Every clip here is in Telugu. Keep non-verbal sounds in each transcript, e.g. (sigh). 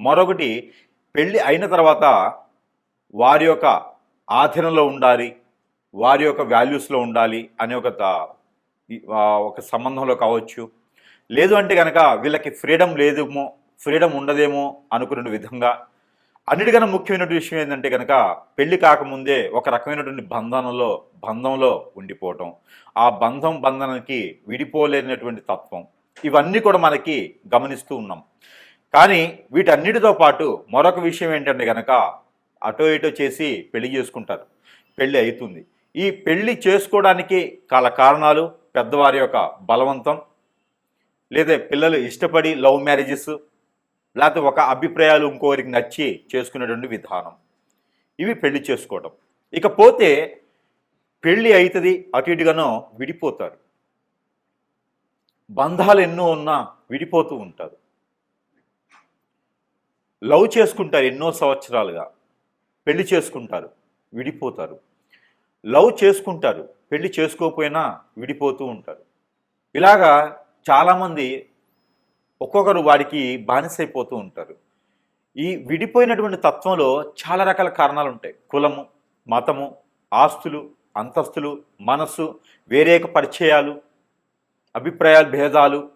మరొకటి పెళ్ళి అయిన తర్వాత వారి యొక్క ఆధీనంలో ఉండాలి వారి యొక్క వాల్యూస్లో ఉండాలి అనే ఒక ఒక సంబంధంలో కావచ్చు. లేదు అంటే కనుక వీళ్ళకి ఫ్రీడమ్ లేదేమో ఫ్రీడమ్ ఉండదేమో అనుకునే విధంగా. అన్నిటికన్నా ముఖ్యమైనటువంటి విషయం ఏంటంటే కనుక పెళ్ళి కాకముందే ఒక రకమైనటువంటి బంధనలో బంధంలో ఉండిపోవటం. ఆ బంధం బంధనానికి విడిపోలేనటువంటి తత్వం. ఇవన్నీ కూడా మనకి గమనిస్తూ ఉన్నాం. కానీ వీటన్నిటితో పాటు మరొక విషయం ఏంటంటే కనుక అటో ఇటో చేసి పెళ్ళి చేసుకుంటారు. పెళ్ళి అవుతుంది ఈ పెళ్ళి చేసుకోవడానికి కాల కారణాలు పెద్దవారి యొక్క బలవంతం లేదా పిల్లలు ఇష్టపడి లవ్ మ్యారేజెస్ లేకపోతే ఒక అభిప్రాయాలు ఇంకోరికి నచ్చి చేసుకునేటువంటి విధానం. ఇవి పెళ్ళి చేసుకోవడం ఇకపోతే పెళ్ళి అవుతుంది అటు ఇటుగానో విడిపోతారు. బంధాలు ఎన్నో ఉన్నా విడిపోతూ ఉంటారు. లవ్ చేసుకుంటారు ఎన్నో సంవత్సరాలుగా. పెళ్ళి చేసుకుంటారు విడిపోతారు. లవ్ చేసుకుంటారు పెళ్ళి చేసుకోకపోయినా విడిపోతూ ఉంటారు. ఇలాగా చాలామంది ఒక్కొక్కరు వాడికి బానిసైపోతూ ఉంటారు. ఈ విడిపోయినటువంటి తత్వంలో చాలా రకాల కారణాలు ఉంటాయి కులము మతము ఆస్తులు అంతస్తులు మనస్సు వేరేక పరిచయాలు అభిప్రాయాల భేదాలు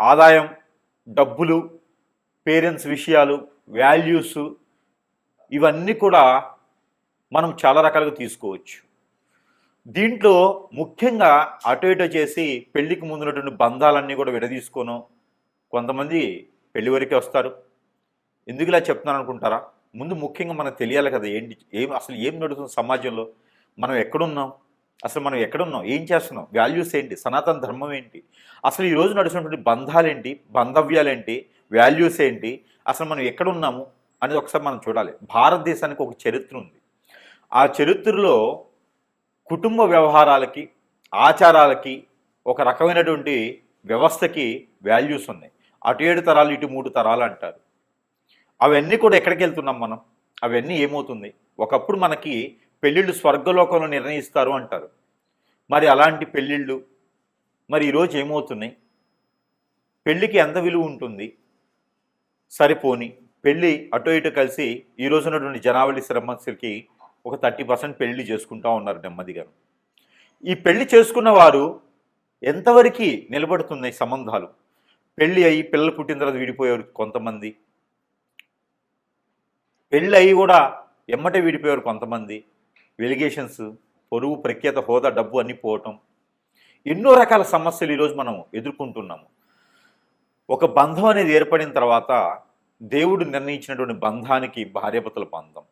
ఆదాయం డబ్బులు పేరెంట్స్ విషయాలు వాల్యూస్ ఇవన్నీ కూడా మనం చాలా రకాలుగా తీసుకోవచ్చు. దీంట్లో ముఖ్యంగా అటు ఇటు చేసి పెళ్ళికి ముందున్నటువంటి బంధాలన్నీ కూడా విడదీసుకోను. కొంతమంది పెళ్ళి వరకే వస్తారు. ఎందుకు ఇలా చెప్తున్నాను అనుకుంటారా? ముందు ముఖ్యంగా మనకు తెలియాలి కదా ఏంటి ఏం అసలు ఏం నడుస్తుంది సమాజంలో? మనం ఎక్కడున్నాం? అసలు మనం ఎక్కడున్నాం? ఏం చేస్తున్నాం? వాల్యూస్ ఏంటి? సనాతన ధర్మం ఏంటి? అసలు ఈరోజు రోజు నడుస్తున్నటువంటి బంధాలేంటి? బంధవ్యాలేంటి? వాల్యూస్ ఏంటి? అసలు మనం ఎక్కడున్నాము అనేది ఒకసారి మనం చూడాలి. భారతదేశానికి ఒక చరిత్ర ఉంది. ఆ చరిత్రలో కుటుంబ వ్యవహారాలకి ఆచారాలకి ఒక రకమైనటువంటి వ్యవస్థకి వాల్యూస్ ఉన్నాయి. అటు ఏడు తరాలు ఇటు మూడు తరాలు అంటారు. అవన్నీ కూడా ఎక్కడికి వెళ్తున్నాం మనం? అవన్నీ ఏమవుతుంది? ఒకప్పుడు మనకి పెళ్ళిళ్ళు స్వర్గలోకంలో నిర్ణయిస్తారు అంటారు. మరి అలాంటి పెళ్ళిళ్ళు మరి ఈరోజు ఏమవుతున్నాయి? పెళ్ళికి ఎంత విలువ ఉంటుంది? సరిపోని. పెళ్ళి అటు ఇటు కలిసి ఈ రోజునటువంటి జనావళి శ్రమస్సులకి ఒక థర్టీ పర్సెంట్ పెళ్ళి చేసుకుంటా ఉన్నారు నెమ్మదిగా ఈ పెళ్ళి చేసుకున్న వారు ఎంతవరకు నిలబడుతున్నాయి సంబంధాలు? పెళ్ళి అయ్యి పిల్లలు పుట్టిన తర్వాత విడిపోయారు కొంతమంది. పెళ్ళి అయ్యి కూడా ఎమ్మటే విడిపోయారు కొంతమంది. వెలిగేషన్స్ పొరుగు ప్రఖ్యాత హోదా డబ్బు అన్నీ పోవటం. ఎన్నో రకాల సమస్యలు ఈరోజు మనం ఎదుర్కొంటున్నాము. ఒక బంధం అనేది ఏర్పడిన తర్వాత దేవుడు నిర్ణయించినటువంటి బంధానికి భార్యాభర్తల బంధం.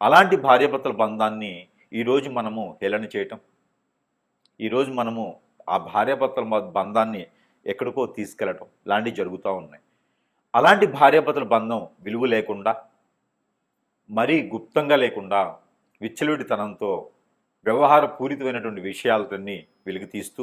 అలాంటి భార్యాభర్తల బంధాన్ని ఈరోజు మనము హేళన చేయటం ఈరోజు మనము ఆ భార్యాభర్తల బంధాన్ని ఎక్కడికో తీసుకెళ్ళటం లాంటివి జరుగుతూ ఉన్నాయి. అలాంటి భార్యాభర్తల బంధం విలువ లేకుండా మరీ గుప్తంగా లేకుండా విచ్చలవిడితనంతో వ్యవహార పూరితమైనటువంటి విషయాలతోని వెలుగు తీస్తూ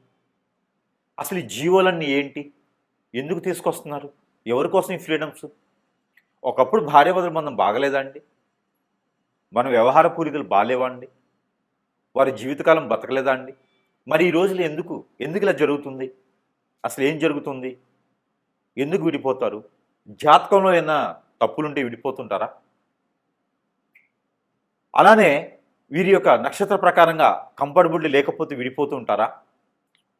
అసలు ఈ జీవోలన్నీ ఏంటి? ఎందుకు తీసుకొస్తున్నారు? ఎవరి కోసం ఈ ఫ్రీడమ్స్? ఒకప్పుడు భార్యాభర్తల మనం బాగలేదండి మన వ్యవహార పూరికలు బాగాలేవండి వారి జీవితకాలం బతకలేదా అండి? మరి ఈ రోజులు ఎందుకు? ఎందుకు ఇలా జరుగుతుంది? అసలు ఏం జరుగుతుంది? ఎందుకు విడిపోతారు? జాతకంలో ఏమైనా తప్పులుంటే విడిపోతుంటారా? అలానే వీరి యొక్క నక్షత్ర ప్రకారంగా కంఫర్టబిలిటీ లేకపోతే విడిపోతూ ఉంటారా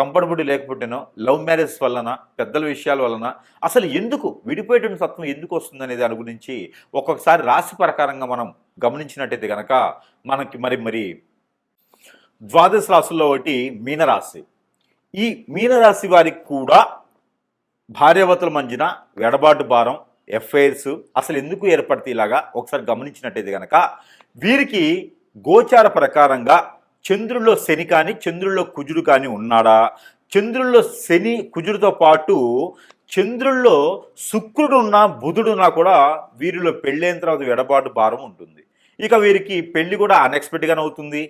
కంఫర్టబుల్ లేకపోతేనో లవ్ మ్యారేజ్ వలన పెద్దల విషయాల వలన అసలు ఎందుకు విడిపోయేటువంటి తత్వం ఎందుకు వస్తుంది అనే దాని గురించి ఒక్కొక్కసారి రాశి ప్రకారంగా మనం గమనించినట్టయితే కనుక మనకి మరి మరి ద్వాదశ రాశుల్లో ఒకటి మీనరాశి. ఈ మీనరాశి వారికి కూడా భార్యాభర్తల మధ్యన ఎడబాటు భారం ఎఫ్ఐఆర్స్ అసలు ఎందుకు ఏర్పడితే ఇలాగా ఒకసారి గమనించినట్టయితే కనుక వీరికి గోచార ప్రకారంగా చంద్రుల్లో శని కానీ చంద్రుల్లో కుజుడు కానీ ఉన్నాడా? చంద్రుల్లో శని కుజుడితో పాటు చంద్రుల్లో శుక్రుడున్నా బుధుడున్నా కూడా వీరిలో పెళ్ళైన తర్వాత ఎడబాటు భారం ఉంటుంది. ఇక వీరికి పెళ్ళి కూడా అన్ఎక్స్పెక్టెడ్గానే అవుతుంది.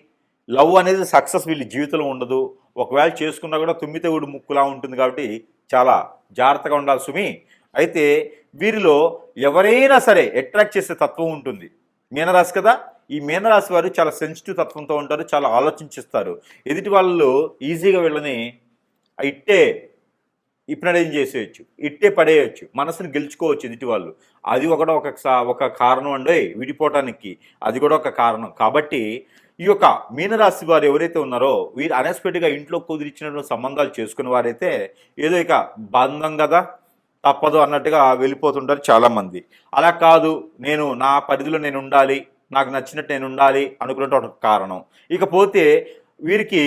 లవ్ అనేది సక్సెస్ వీళ్ళ జీవితంలో ఉండదు. ఒకవేళ చేసుకున్నా కూడా తుమ్మితే ఊడి ముక్కులా ఉంటుంది కాబట్టి చాలా జాగ్రత్తగా ఉండాలి సుమి. అయితే వీరిలో ఎవరైనా సరే అట్రాక్ట్ చేసే తత్వం ఉంటుంది. మీనరాశి కదా? ఈ మీనరాశి వారు చాలా సెన్సిటివ్ తత్వంతో ఉంటారు చాలా ఆలోచించిస్తారు. ఎదుటి వాళ్ళు ఈజీగా వీళ్ళని ఇట్టే ఇప్నడేం చేసేయచ్చు ఇట్టే పడేయచ్చు మనసును గెలుచుకోవచ్చు ఎదుటి వాళ్ళు. అది ఒకటి ఒక ఒక కారణం అండి. విడిపోవటానికి అది కూడా ఒక కారణం. కాబట్టి ఈ యొక్క మీనరాశి వారు ఎవరైతే ఉన్నారో వీరు అన్ఎక్స్పెక్టెడ్గా ఇంట్లో కుదిరించినటువంటి సంబంధాలు చేసుకునే వారైతే ఏదో ఇక బంధం కదా తప్పదు అన్నట్టుగా వెళ్ళిపోతుంటారు చాలామంది. అలా కాదు నేను నా పరిధిలో నేను ఉండాలి నాకు నచ్చినట్టు నేను ఉండాలి అనుకున్నట్టు ఒక కారణం. ఇకపోతే వీరికి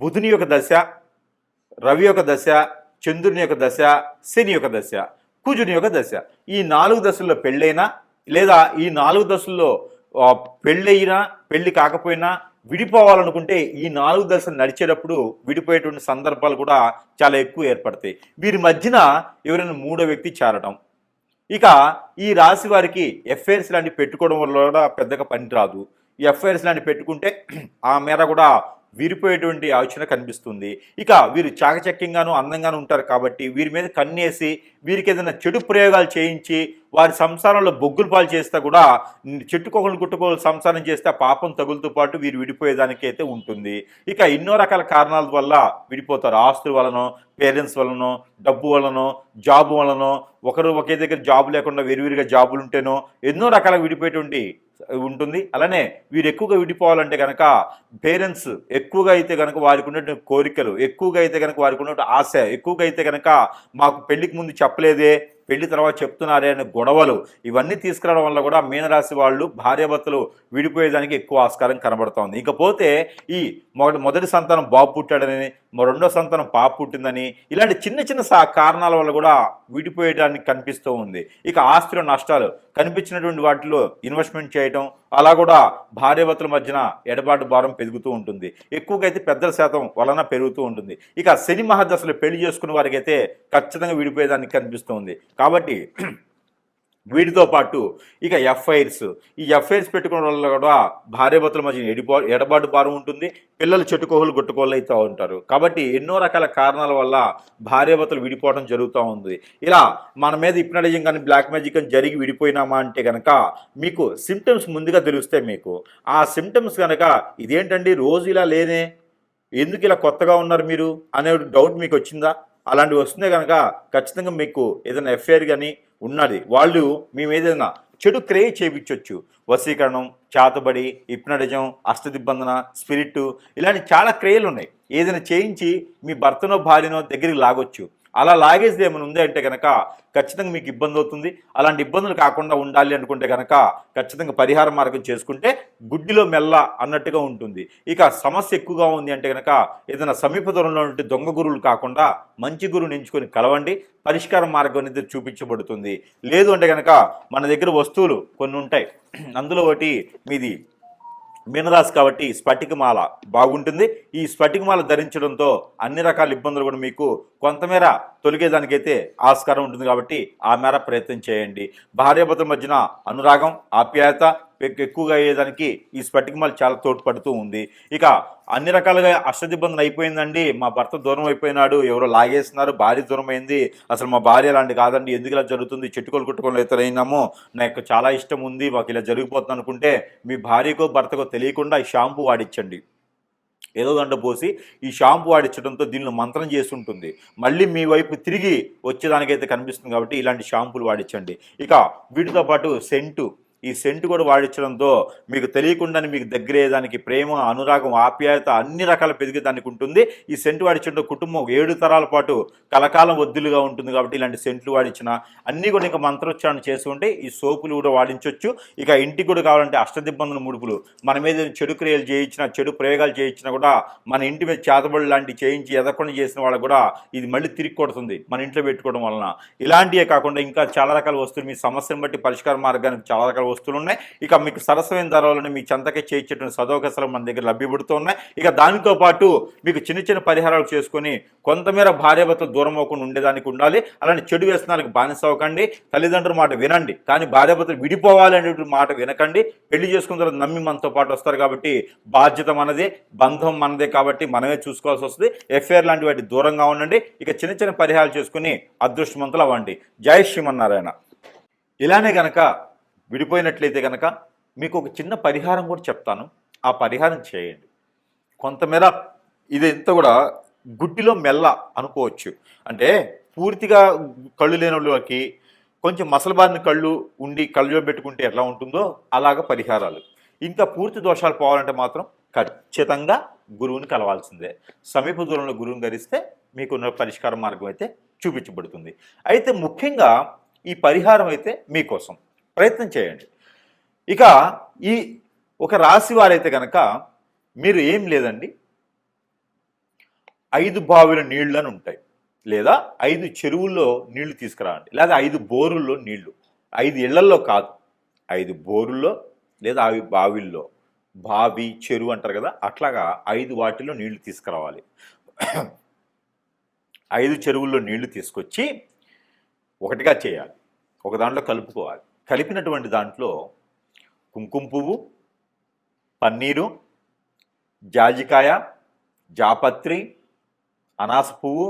బుధుని యొక్క దశ రవి యొక్క దశ చంద్రుని యొక్క దశ శని యొక్క దశ కుజుని యొక్క దశ. ఈ నాలుగు దశల్లో పెళ్ళైనా లేదా ఈ నాలుగు దశల్లో పెళ్ళయినా పెళ్ళి కాకపోయినా విడిపోవాలనుకుంటే ఈ నాలుగు దశలు నడిచేటప్పుడు విడిపోయేటువంటి సందర్భాలు కూడా చాలా ఎక్కువ ఏర్పడతాయి. వీరి మధ్యన ఎవరైనా మూడో వ్యక్తి చేరటం. ఇక ఈ రాశి వారికి ఎఫ్ఐఆర్స్ లాంటివి పెట్టుకోవడం వల్ల కూడా పెద్దగా పని రాదు. ఎఫ్ఐఆర్స్ లాంటివి పెట్టుకుంటే (clears throat) ఆ మేర కూడా వీరిపోయేటువంటి ఆలోచన కనిపిస్తుంది. ఇక వీరు చాకచక్యంగాను అందంగాను ఉంటారు కాబట్టి వీరి మీద కన్నేసి వీరికి ఏదైనా చెడు ప్రయోగాలు చేయించి వారి సంసారంలో బొగ్గులు పాలు చేస్తే కూడా చెట్టుకోకలు గుట్టుకోలు సంసారం చేస్తే పాపం తగులుతో పాటు వీరు విడిపోయేదానికి అయితే ఉంటుంది. ఇక ఎన్నో రకాల కారణాల వల్ల విడిపోతారు. ఆస్తుల వలనో పేరెంట్స్ వలనో డబ్బు వలనో జాబ్ వలనో ఒకరు ఒకే దగ్గర జాబ్ లేకుండా వేరువేరుగా జాబులు ఉంటేనో ఎన్నో రకాల విడిపోయేటువంటి ఉంటుంది. అలానే వీరు ఎక్కువగా విడిపోవాలంటే కనుక పేరెంట్స్ ఎక్కువగా అయితే కనుక వారికి ఉన్నటువంటి కోరికలు ఎక్కువగా అయితే కనుక వారికి ఉన్నటువంటి ఆశ ఎక్కువగా అయితే కనుక మాకు పెళ్ళికి ముందు చెప్పలేదే పెళ్ళి తర్వాత చెప్తున్నారే అనే గొడవలు ఇవన్నీ తీసుకురావడం వల్ల కూడా మీనరాశి వాళ్ళు భార్యాభర్తలు విడిపోయేదానికి ఎక్కువ ఆస్కారం కనబడుతోంది. ఇకపోతే ఈ మొదటి మొదటి సంతానం బాబు పుట్టాడని రెండో సంతానం పాప పుట్టిందని ఇలాంటి చిన్న చిన్న సా కారణాల వల్ల కూడా విడిపోయడానికి కనిపిస్తూ ఉంది. ఇక ఆస్తిలో నష్టాలు కనిపించినటువంటి వాటిలో ఇన్వెస్ట్మెంట్ చేయటం అలా కూడా భార్యవతుల మధ్యన ఎడబాటు భారం పెరుగుతూ ఉంటుంది. ఎక్కువగా అయితే పెద్దల శాతం వలన పెరుగుతూ ఉంటుంది. ఇక శని మహాదశలు పెళ్ళి చేసుకున్న వారికైతే ఖచ్చితంగా విడిపోయేదానికి కనిపిస్తుంది కాబట్టి వీటితో పాటు ఇక ఎఫ్ఐఆర్స్. ఈ ఎఫ్ఐఆర్స్ పెట్టుకోవడం వల్ల కూడా భార్యాభర్తల మధ్య ఎడిపో ఎడబాటు భారం ఉంటుంది. పిల్లలు చెట్టుకోహలు గుట్టుకోలు అవుతూ ఉంటారు. కాబట్టి ఎన్నో రకాల కారణాల వల్ల భార్యాభర్తలు విడిపోవడం జరుగుతూ ఉంది. ఇలా మన మీద ఇప్నడిజం కానీ బ్లాక్ మ్యాజిక్ అని జరిగి విడిపోయినామా అంటే కనుక మీకు సిమ్టమ్స్ ముందుగా తెలుస్తాయి మీకు ఆ సిమ్టమ్స్ కనుక ఇదేంటండి? రోజు ఇలా లేనే ఎందుకు ఇలా కొత్తగా ఉన్నారు మీరు? అనే డౌట్ మీకు వచ్చిందా? అలాంటివి వస్తుందే కనుక ఖచ్చితంగా మీకు ఏదైనా ఎఫ్ఐఆర్ కానీ ఉన్నది. వాళ్ళు మేము ఏదైనా చెడు క్రే చేయించవచ్చు వశీకరణం చాతబడి ఇప్నడిజం అష్టదిబ్బందన స్పిరిట్ ఇలాంటి చాలా క్రియలు ఉన్నాయి ఏదైనా చేయించి మీ భర్తనో భార్యనో దగ్గరికి లాగొచ్చు. అలా లాగేజ్ ఏమైనా ఉంది అంటే కనుక ఖచ్చితంగా మీకు ఇబ్బంది అవుతుంది. అలాంటి ఇబ్బందులు కాకుండా ఉండాలి అనుకుంటే కనుక ఖచ్చితంగా పరిహార మార్గం చేసుకుంటే గుడ్డిలో మెల్ల అన్నట్టుగా ఉంటుంది. ఇక సమస్య ఎక్కువగా ఉంది అంటే కనుక ఏదైనా సమీప దూరంలో ఉంటే దొంగ గురువులు కాకుండా మంచి గురువుని ఎంచుకొని కలవండి. పరిష్కార మార్గం అనేది చూపించబడుతుంది. లేదు అంటే కనుక మన దగ్గర వస్తువులు కొన్ని ఉంటాయి. అందులో ఒకటి మీది మీనరాశి కాబట్టి స్ఫటికమాల బాగుంటుంది. ఈ స్ఫటికమాల ధరించడంతో అన్ని రకాల ఇబ్బందులు కూడా మీకు కొంతమేర తొలగేదానికైతే ఆస్కారం ఉంటుంది కాబట్టి ఆ మేర ప్రయత్నం చేయండి. భార్యాభర్తల మధ్యన అనురాగం ఆప్యాయత ఎక్కువగా అయ్యేదానికి ఈ స్ఫటికమాల చాలా తోడ్పడుతూ ఉంది. ఇక అన్ని రకాలుగా అష్టదిబ్బందులు అయిపోయిందండి. మా భర్త దూరం అయిపోయినాడు. ఎవరో లాగేస్తున్నారు. భార్య దూరం అయింది. అసలు మా భార్య అలాంటి కాదండి. ఎందుకు ఇలా జరుగుతుంది? చెట్టుకోలు కుట్టుకోలు ఎత్తరైనామో నాకు చాలా ఇష్టం ఉంది. మాకు ఇలా జరిగిపోతుంది అనుకుంటే మీ భార్యకో భర్తకో తెలియకుండా ఈ షాంపూ వాడిచ్చండి. ఏదో దండ పోసి ఈ షాంపూ వాడించడంతో దీనిలో మంత్రం చేసి ఉంటుంది మళ్ళీ మీ వైపు తిరిగి వచ్చేదానికైతే కనిపిస్తుంది కాబట్టి ఇలాంటి షాంపూలు వాడించండి ఇక వీటితో పాటు సెంటు. ఈ సెంటు కూడా వాడించడంతో మీకు తెలియకుండానే మీకు దగ్గరయ్యేదానికి ప్రేమ అనురాగం ఆప్యాయత అన్ని రకాల పెరిగేదానికి ఉంటుంది ఈ సెంటు వాడించడంతో కుటుంబం ఏడు తరాల పాటు కలకాలం వద్దులుగా ఉంటుంది కాబట్టి ఇలాంటి సెంట్లు వాడించిన అన్నీ కూడా ఇంకా మంత్రోచ్చారణ చేసి ఉంటే ఈ సోపులు కూడా వాడించవచ్చు ఇక ఇంటికి కూడా కావాలంటే అష్టదిబ్బందుల ముడుపులు. మన మీద చెడు క్రియలు చేయించిన చెడు ప్రయోగాలు చేయించినా కూడా మన ఇంటి మీద చేతబడి లాంటివి చేయించి ఎదకుండా చేసిన వాళ్ళకు కూడా ఇది మళ్ళీ తిరిగి కొడుతుంది మన ఇంట్లో పెట్టుకోవడం వలన. ఇలాంటివే కాకుండా ఇంకా చాలా రకాల వస్తువులు మీ సమస్యను బట్టి పరిష్కార మార్గానికి చాలా రకాల వస్తువులు ఉన్నాయి ఇక మీకు సరసమైన ధరలను మీ చెంతకే చేయించేటువంటి సదవకాశాలు మన దగ్గర లభ్యపడుతూ ఉన్నాయి ఇక దానితో పాటు మీకు చిన్న చిన్న పరిహారాలు చేసుకొని కొంతమేర భార్యాభర్తలు దూరం అవ్వకుండా ఉండేదానికి ఉండాలి. అలాంటి చెడు వ్యసనాలకు బానిస అవ్వకండి. తల్లిదండ్రుల మాట వినండి. కానీ భార్యాభర్తలు విడిపోవాలి అనేటువంటి మాట వినకండి. పెళ్ళి చేసుకున్న తర్వాత నమ్మి మనతో పాటు వస్తారు కాబట్టి బాధ్యత మనదే బంధం మనదే కాబట్టి మనమే చూసుకోవాల్సి వస్తుంది. ఎఫ్ఐఆర్ లాంటి వాటి దూరంగా ఉండండి. ఇక చిన్న చిన్న పరిహారాలు చేసుకుని అదృష్టవంతులు అవ్వండి. జై శ్రీమన్నారాయణ. ఇలానే గనక విడిపోయినట్లయితే కనుక మీకు ఒక చిన్న పరిహారం కూడా చెప్తాను. ఆ పరిహారం చేయండి. కొంతమేర ఇదంతా కూడా గుడ్డిలో మెల్ల అనుకోవచ్చు. అంటే పూర్తిగా కళ్ళు లేని వాళ్ళకి కొంచెం మసలబారిన కళ్ళు ఉండి కళ్ళు పెట్టుకుంటే ఎట్లా ఉంటుందో అలాగ పరిహారాలు. ఇంకా పూర్తి దోషాలు పోవాలంటే మాత్రం ఖచ్చితంగా గురువుని కలవాల్సిందే. సమీప దూరంలో గురువుని ధరిస్తే మీకున్న పరిష్కార మార్గం అయితే చూపించబడుతుంది. అయితే ముఖ్యంగా ఈ పరిహారం అయితే మీకోసం. ప్రయత్నం చేయండి. ఇక ఈ ఒక రాశి వారైతే కనుక మీరు ఏం లేదండి. ఐదు బావిల నీళ్ళు అని ఉంటాయి. లేదా ఐదు చెరువుల్లో నీళ్ళు తీసుకురావండి. లేదా ఐదు బోరుల్లో నీళ్ళు. ఐదు ఇళ్ళల్లో కాదు. ఐదు బోరుల్లో లేదా అవి బావిల్లో. బావి చెరువు అంటారు కదా అట్లాగా ఐదు వాటిల్లో నీళ్ళు తీసుకురావాలి. ఐదు చెరువుల్లో నీళ్ళు తీసుకొచ్చి ఒకటిగా చేయాలి. ఒక దాంట్లో కలుపుకోవాలి. కలిపినటువంటి దాంట్లో కుంకుమ పువ్వు పన్నీరు జాజికాయ జాపత్రి అనాస పువ్వు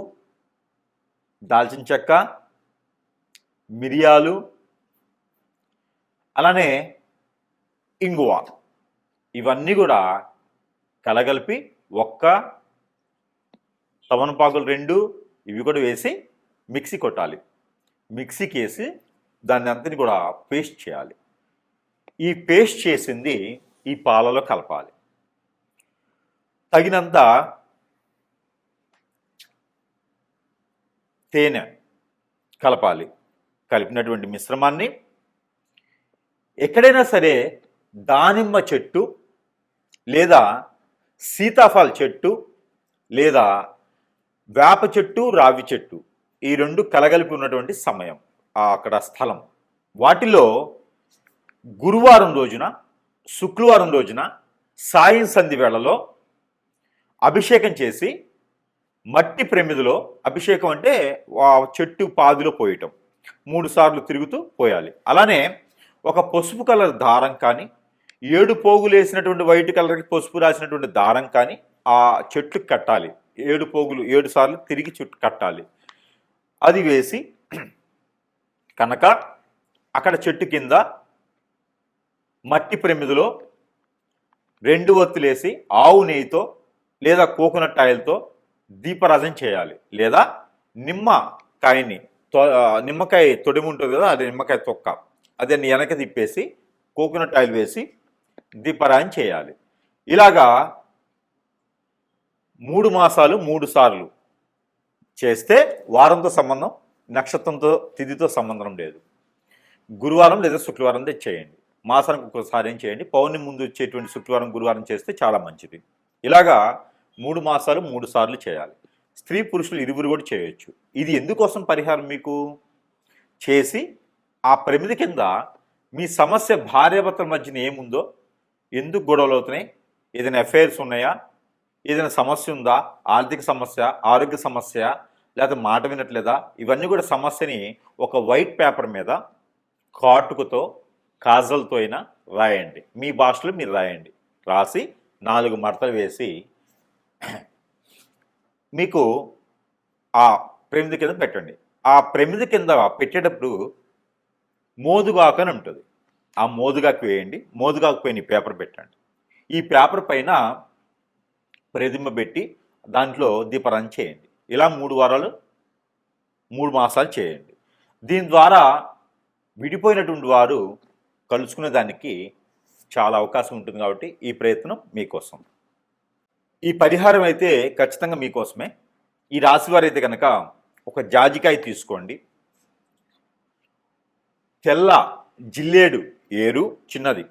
దాల్చిన చెక్క మిరియాలు అలానే ఇంగువ. ఇవన్నీ కూడా కలగలిపి ఒక్క తమనపాకులు రెండు ఇవి కూడా వేసి మిక్సీ కొట్టాలి. మిక్సీకి వేసి దాన్ని అంతని కూడా పేస్ట్ చేయాలి. ఈ పేస్ట్ చేసింది ఈ పాలలో కలపాలి. తగినంత తేనె కలపాలి. కలిపినటువంటి మిశ్రమాన్ని. ఎక్కడైనా సరే దానిమ్మ చెట్టు లేదా సీతాఫల చెట్టు లేదా వేప చెట్టు రావి చెట్టు ఈ రెండు కలగలిపి ఉన్నటువంటి సమయం. అక్కడ స్థలం. వాటిలో గురువారం రోజున శుక్రవారం రోజున సాయం సంధి వేళలో అభిషేకం చేసి మట్టి ప్రమిదిలో అభిషేకం అంటే చెట్టు పాదిలో పోయటం. మూడు సార్లు తిరుగుతూ పోయాలి. అలానే ఒక పసుపు కలర్ దారం కానీ ఏడు పోగులు వేసినటువంటి వైట్ కలర్కి పసుపు రాసినటువంటి దారం కానీ ఆ చెట్టుకు కట్టాలి. ఏడు పోగులు ఏడు సార్లు తిరిగి చుట్టు కట్టాలి. అది వేసి కనుక అక్కడ చెట్టు కింద మట్టి ప్రమిదిలో రెండు ఒత్తులేసి ఆవు నెయ్యితో లేదా కోకోనట్ ఆయిల్తో దీపరాజం చేయాలి. లేదా నిమ్మకాయని తొ- నిమ్మకాయ తొడిమి ఉంటుంది కదా అది నిమ్మకాయ తొక్క. అదే వెనక తిప్పేసి కోకోనట్ ఆయిల్ వేసి దీపరాజం చేయాలి. ఇలాగా మూడు మాసాలు మూడు సార్లు చేస్తే వారంతో సంబంధం నక్షత్రంతో తిథితో సంబంధం లేదు. గురువారం లేదా శుక్రవారం చేయండి మాసానికి ఒకసారి ఏం చేయండి? పౌర్ణమి ముందు వచ్చేటువంటి శుక్రవారం గురువారం చేస్తే చాలా మంచిది. ఇలాగా మూడు మాసాలు మూడు సార్లు చేయాలి. స్త్రీ పురుషులు ఇరువురు కూడా చేయొచ్చు. ఇది ఎందుకోసం పరిహారం మీకు? చేసి ఆ ప్రమిది కింద మీ సమస్య భార్యాభర్తల మధ్యన ఏముందో ఎందుకు గొడవలు అవుతున్నాయి ఏదైనా ఎఫైర్స్ ఉన్నాయా ఏదైనా సమస్య ఉందా ఆర్థిక సమస్య ఆరోగ్య సమస్య లేకపోతే మాట వినట్లేదా? ఇవన్నీ కూడా సమస్యని ఒక వైట్ పేపర్ మీద కాటుకుతో కాజల్తో అయినా రాయండి. మీ భాషలో మీరు రాయండి. రాసి నాలుగు మడతలు వేసి మీకు ఆ ప్రమిది కింద పెట్టండి. ఆ ప్రమిది కింద పెట్టేటప్పుడు మోదుగాకు అని ఉంటుంది. ఆ మోదుగాకు వేయండి. మోదుగాకు పైన పేపర్ పెట్టండి. ఈ పేపర్ పైన ప్రతిమ పెట్టి దాంట్లో దీపరం చేయండి. ఇలా మూడు వారాలు మూడు మాసాలు చేయండి. దీని ద్వారా విడిపోయినటువంటి వారు కలుసుకునే దానికి చాలా అవకాశం ఉంటుంది కాబట్టి ఈ ప్రయత్నం మీకోసం. ఈ పరిహారం అయితే ఖచ్చితంగా మీకోసమే. ఈ రాశివారు అయితే కనుక ఒక జాజికాయ తీసుకోండి. తెల్ల జిల్లేడు ఏరు చిన్నది.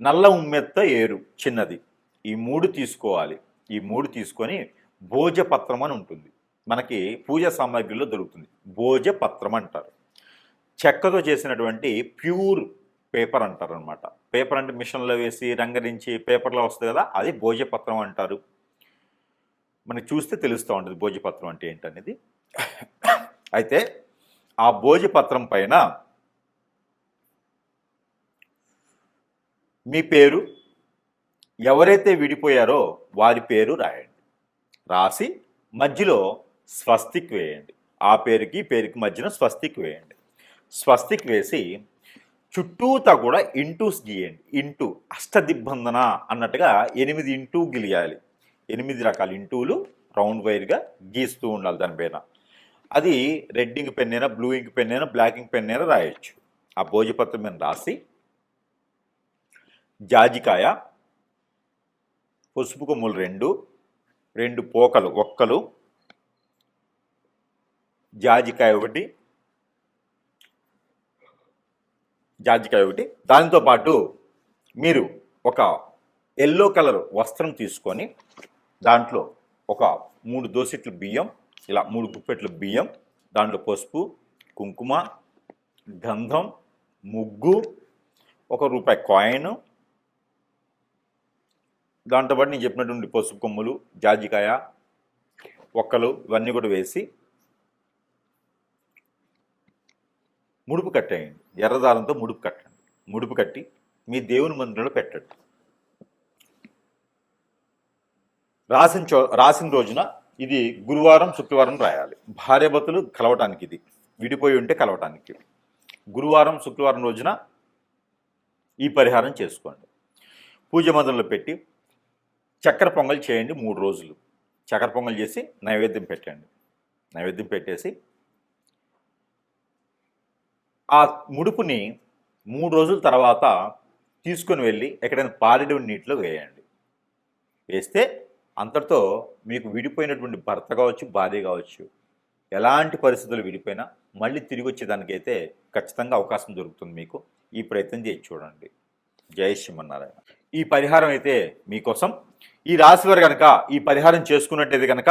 నల్ల ఉమ్మెత్త ఏరు చిన్నది. ఈ మూడు తీసుకోవాలి. ఈ మూడు తీసుకొని భోజపత్రం అని ఉంటుంది. మనకి పూజ సామాగ్రిలో దొరుకుతుంది. భోజపత్రం అంటారు. చెక్కతో చేసినటువంటి ప్యూర్ పేపర్ అంటారు అనమాట పేపర్ అంటే మిషన్లో వేసి రంగరించి పేపర్లో వస్తుంది కదా అది భోజపత్రం అంటారు. మనకి చూస్తే తెలుస్తూ ఉంటుంది భోజపత్రం అంటే ఏంటనేది. అయితే ఆ భోజపత్రం పైన మీ పేరు ఎవరైతే విడిపోయారో వారి పేరు రాయండి. రాసి మధ్యలో స్వస్తిక్ వేయండి. ఆ పేరుకి పేరుకి మధ్యన స్వస్తిక్ వేయండి. స్వస్తిక్ వేసి చుట్టూతా కూడా ఇంటూస్ గీయండి. ఇంటూ అష్టదిబ్బందన అన్నట్టుగా ఎనిమిది ఇంటూ గిలియాలి. ఎనిమిది రకాల ఇంటూలు రౌండ్ వైర్గా గీస్తూ ఉండాలి దానిపైన అది రెడ్ ఇంక్ పెన్ అయినా బ్లూ ఇంక్ పెన్ అయినా బ్లాక్ ఇంక్ పెన్ అయినా రాయొచ్చు. ఆ భోజపత్రం మీద రాసి జాజికాయ పసుపు కొమ్ములు రెండు రెండు పోకలు ఒక్కలు జాజికాయ ఒకటి. జాజికాయ ఒకటి. దానితో పాటు మీరు ఒక ఎల్లో కలర్ వస్త్రం తీసుకొని దాంట్లో ఒక మూడు దోసెట్లు బియ్యం ఇలా మూడు గుప్పెట్లు బియ్యం దాంట్లో పసుపు కుంకుమ గంధం ముగ్గు ఒక రూపాయి కాయిన్. దాంతో పాటు నేను చెప్పినటువంటి పసుపు కొమ్ములు జాజికాయ ఒక్కలు ఇవన్నీ కూడా వేసి ముడుపు కట్టేయండి. ఎర్రదారంతో ముడుపు కట్టండి. ముడుపు కట్టి మీ దేవుని మందిరంలో పెట్టండి. రాసిన చో రాసిన రోజున ఇది గురువారం శుక్రవారం రాయాలి. భార్యభర్తలు కలవటానికి ఇది. విడిపోయి ఉంటే కలవటానికి. గురువారం శుక్రవారం రోజున ఈ పరిహారం చేసుకోండి. పూజ మందిరంలో పెట్టి చక్కెర పొంగల్ చేయండి మూడు రోజులు. చక్కెర పొంగల్ చేసి నైవేద్యం పెట్టండి. నైవేద్యం పెట్టేసి ఆ ముడుపుని మూడు రోజుల తర్వాత తీసుకొని వెళ్ళి ఎక్కడైనా పారేడు నీటిలో వేయండి. వేస్తే అంతటితో మీకు విడిపోయినటువంటి భర్త కావచ్చు భార్య కావచ్చు ఎలాంటి పరిస్థితులు విడిపోయినా మళ్ళీ తిరిగి వచ్చేదానికైతే ఖచ్చితంగా అవకాశం దొరుకుతుంది మీకు. ఈ ప్రయత్నం చేసి చూడండి. జయ శ్రీమన్నారాయణ. ఈ పరిహారం అయితే మీకోసం. ఈ రాశి వారు కనుక ఈ పరిహారం చేసుకున్నట్టయితే కనుక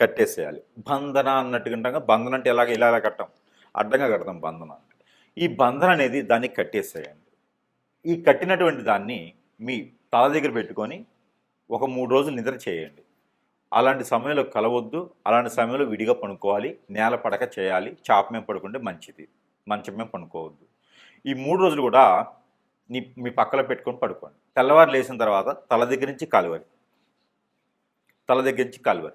కట్టేసేయాలి. బంధన అన్నట్టుగా బంధన అంటే ఎలాగ ఇలా ఇలా కట్టాం? అడ్డంగా కడతాం బంధన అంటే. ఈ బంధన అనేది దాన్ని కట్టేసేయండి. ఈ కట్టినటువంటి దాన్ని మీ తల దగ్గర పెట్టుకొని ఒక మూడు రోజులు నిద్ర చేయండి. అలాంటి సమయంలో కలవద్దు. అలాంటి సమయంలో విడిగా పడుకోవాలి నేల పడక చేయాలి. చాప మేము పడుకుంటే మంచిది. మంచం మేము పడుకోవద్దు ఈ మూడు రోజులు కూడా నీ మీ పక్కలో పెట్టుకొని పడుకోండి. తెల్లవారు లేచిన తర్వాత తల దగ్గర నుంచి కాలువరి. తల దగ్గర నుంచి కాలువరి.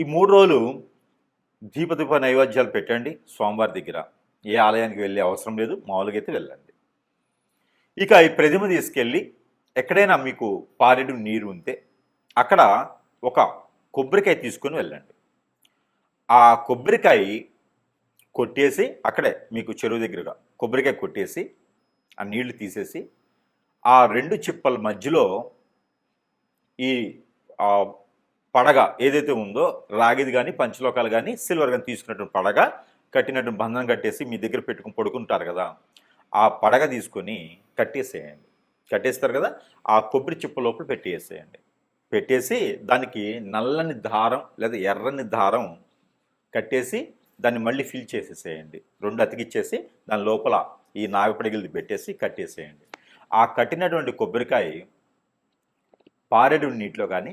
ఈ మూడు రోజులు దీపదీప నైవేద్యాలు పెట్టండి స్వామివారి దగ్గర. ఏ ఆలయానికి వెళ్ళే అవసరం లేదు మామూలుగా అయితే వెళ్ళండి. ఇక ఈ ప్రతిమ తీసుకెళ్ళి ఎక్కడైనా మీకు పారెడు నీరు ఉంటే అక్కడ ఒక కొబ్బరికాయ తీసుకొని వెళ్ళండి. ఆ కొబ్బరికాయ కొట్టేసి అక్కడే మీకు చెరువు దగ్గరగా కొబ్బరికాయ కొట్టేసి ఆ నీళ్ళు తీసేసి ఆ రెండు చిప్పల మధ్యలో ఈ పడగ ఏదైతే ఉందో రాగిది కానీ పంచలోకాలు కానీ సిల్వర్ కానీ తీసుకున్నటువంటి పడగ కట్టినటువంటి బంధనం కట్టేసి మీ దగ్గర పెట్టుకుని పడుకుంటారు కదా ఆ పడగ తీసుకొని కట్టేసేయండి. కట్టేస్తారు కదా ఆ కొబ్బరి చిప్ప లోపల పెట్టేసేయండి. పెట్టేసి దానికి నల్లని దారం లేదా ఎర్రని దారం కట్టేసి దాన్ని మళ్ళీ ఫిల్ చేసేసేయండి. రెండు అతికిచ్చేసి దాని లోపల ఈ నాగపడిగిలిది పెట్టేసి కట్టేసేయండి. ఆ కట్టినటువంటి కొబ్బరికాయ పారేడు నీటిలో కానీ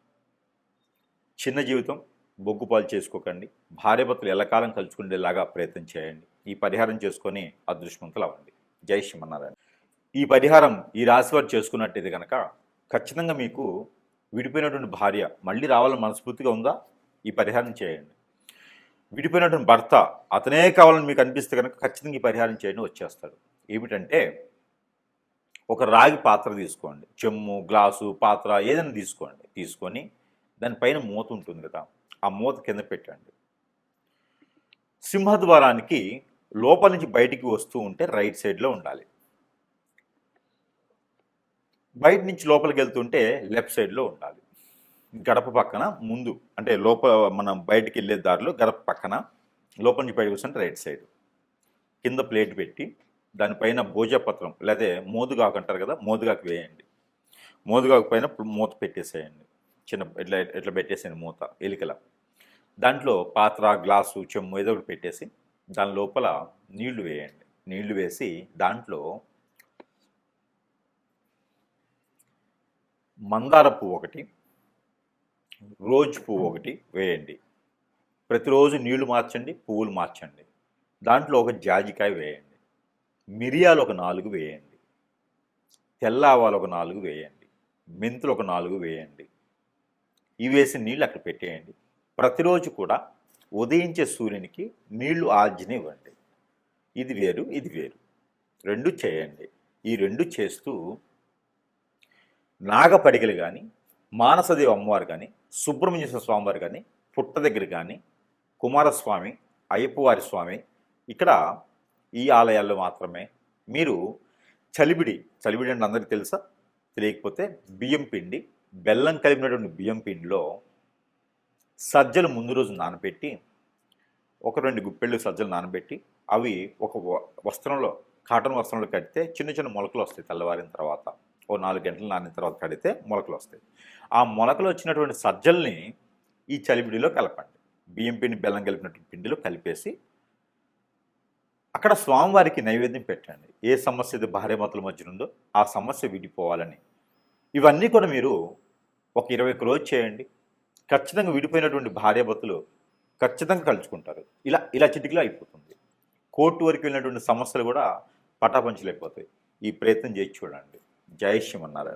చిన్న జీవితం బొగ్గుపాలు చేసుకోకండి. భార్యాభర్తలు ఎల్లకాలం కలుసుకునేలాగా ప్రయత్నం చేయండి. ఈ పరిహారం చేసుకొని అదృష్టవంతులు అవ్వండి. జై శ్రీమన్నారాయణ. ఈ పరిహారం ఈ రాశి వారు చేసుకున్నట్టయితే కనుక ఖచ్చితంగా మీకు విడిపోయినటువంటి భార్య మళ్ళీ రావాలని మనస్ఫూర్తిగా ఉందా? ఈ పరిహారం చేయండి. విడిపోయినటువంటి భర్త అతనే కావాలని మీకు అనిపిస్తే కనుక ఖచ్చితంగా ఈ పరిహారం చేయండి వచ్చేస్తాడు. ఏమిటంటే ఒక రాగి పాత్ర తీసుకోండి. చెమ్ము గ్లాసు పాత్ర ఏదైనా తీసుకోండి. తీసుకొని దానిపైన మూత ఉంటుంది కదా ఆ మూత కింద పెట్టండి. సింహద్వారానికి లోపల నుంచి బయటికి వస్తూ ఉంటే రైట్ సైడ్లో ఉండాలి. బయట నుంచి లోపలికి వెళ్తుంటే లెఫ్ట్ సైడ్లో ఉండాలి. గడప పక్కన ముందు అంటే లోపల మనం బయటికి వెళ్ళే దారిలో గడప పక్కన లోపల నుంచి బయటకు వస్తుంటే రైట్ సైడ్. కింద ప్లేట్ పెట్టి దానిపైన భోజపత్రం లేదా మోదుగాకు అంటారు కదా మోదుగాకు వేయండి. మోదుగాకు పైన మూత పెట్టేసేయండి. చిన్న ఇట్లా ఇట్లా పెట్టేసాను మూత ఎలికల. దాంట్లో పాత్ర గ్లాసు చెమ్ము ఏదో ఒకటి పెట్టేసి దాని లోపల నీళ్ళు వేయండి. నీళ్ళు వేసి దాంట్లో మందార పువ్వు ఒకటి రోజ్ పువ్వు ఒకటి వేయండి. ప్రతిరోజు నీళ్ళు మార్చండి పువ్వులు మార్చండి. దాంట్లో ఒక జాజికాయ వేయండి. మిరియాలు ఒక నాలుగు వేయండి. తెల్ల ఆవాలు ఒక నాలుగు వేయండి. మెంతులు ఒక నాలుగు వేయండి. ఇవి వేసి నీళ్ళు అక్కడ పెట్టేయండి. ప్రతిరోజు కూడా ఉదయించే సూర్యునికి నీళ్ళు ఆజ్ఞనివ్వండి ఇది వేరు ఇది వేరు. రెండు చేయండి. ఈ రెండు చేస్తూ నాగపడిగలు కానీ మానసదేవి అమ్మవారు కానీ సుబ్రహ్మణ్య స్వామివారు కానీ పుట్ట దగ్గర కానీ కుమారస్వామి అయ్యప్పవారి స్వామి ఇక్కడ ఈ ఆలయాల్లో మాత్రమే మీరు చలిబిడి చలిబిడి అంటే అందరికీ తెలుసా? తెలియకపోతే బియ్యం పిండి బెల్లం కలిపినటువంటి బియ్యం పిండిలో సజ్జలు ముందు రోజు నానబెట్టి ఒక రెండు గుప్పెళ్ళు సజ్జలు నానబెట్టి అవి ఒక వ- వస్త్రంలో కాటన్ వస్త్రంలో కడితే చిన్న చిన్న మొలకలు వస్తాయి తెల్లవారిన తర్వాత. ఓ నాలుగు గంటలు నానిన తర్వాత కడితే మొలకలు వస్తాయి. ఆ మొలకలు వచ్చినటువంటి సజ్జల్ని ఈ చలివిడిలో కలపండి. బియ్యం పిండి బెల్లం కలిపినటువంటి పిండిలో కలిపేసి అక్కడ స్వామివారికి నైవేద్యం పెట్టండి. ఏ సమస్య అయితే భార్యాభర్తల మధ్య ఉందో ఆ సమస్య విడిపోవాలని ఇవన్నీ కూడా మీరు ఒక ఇరవై ఒక్క రోజు చేయండి. ఖచ్చితంగా విడిపోయినటువంటి భార్యాభర్తలు ఖచ్చితంగా కలుసుకుంటారు ఇలా ఇలా చిటికలో అయిపోతుంది. కోర్టు వరకు వెళ్ళినటువంటి సమస్యలు కూడా పటాపంచలేకపోతాయి ఈ ప్రయత్నం చేసి చూడండి. జయశ్యం అన్నారు